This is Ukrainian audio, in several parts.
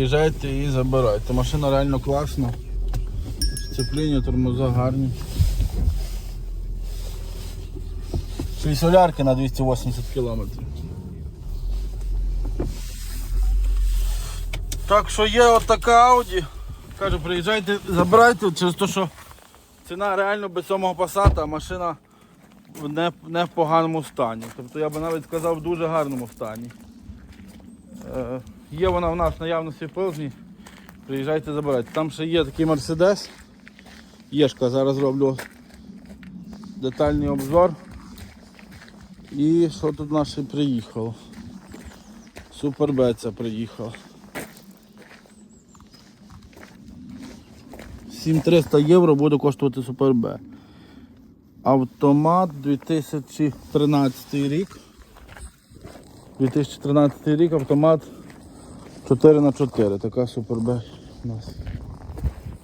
Приїжджайте і забирайте. Машина реально класна. Сцепління, тормоза гарні. Ще й солярки на 280 кілометрів. Так що є отака Audi. Кажу, приїжджайте, забирайте через те, що ціна реально без самого пасата, а машина не, не в поганому стані. Тобто я би навіть сказав в дуже гарному стані. Є вона в нас в наявності в Пилзні. Приїжджайте, забирайте. Там ще є такий Мерседес. Єшка, зараз роблю детальний обзор. І що тут наш ще приїхав? Супер Беця приїхав. 7300 євро буде коштувати Супер Б. Автомат 2013 рік. 2013 рік автомат 4х4. Така Супер у нас.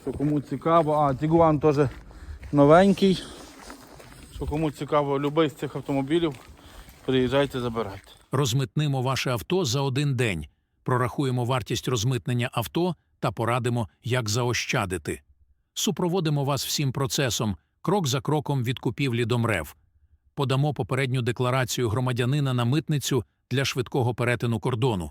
Що кому цікаво, а Тігуан теж новенький. Що кому цікаво, будь-який з цих автомобілів, приїжджайте, забирайте. Розмитнимо ваше авто за один день, прорахуємо вартість розмитнення авто та порадимо, як заощадити. Супроводимо вас всім процесом, крок за кроком від купівлі до МРЕВ. Подамо попередню декларацію громадянина на митницю для швидкого перетину кордону.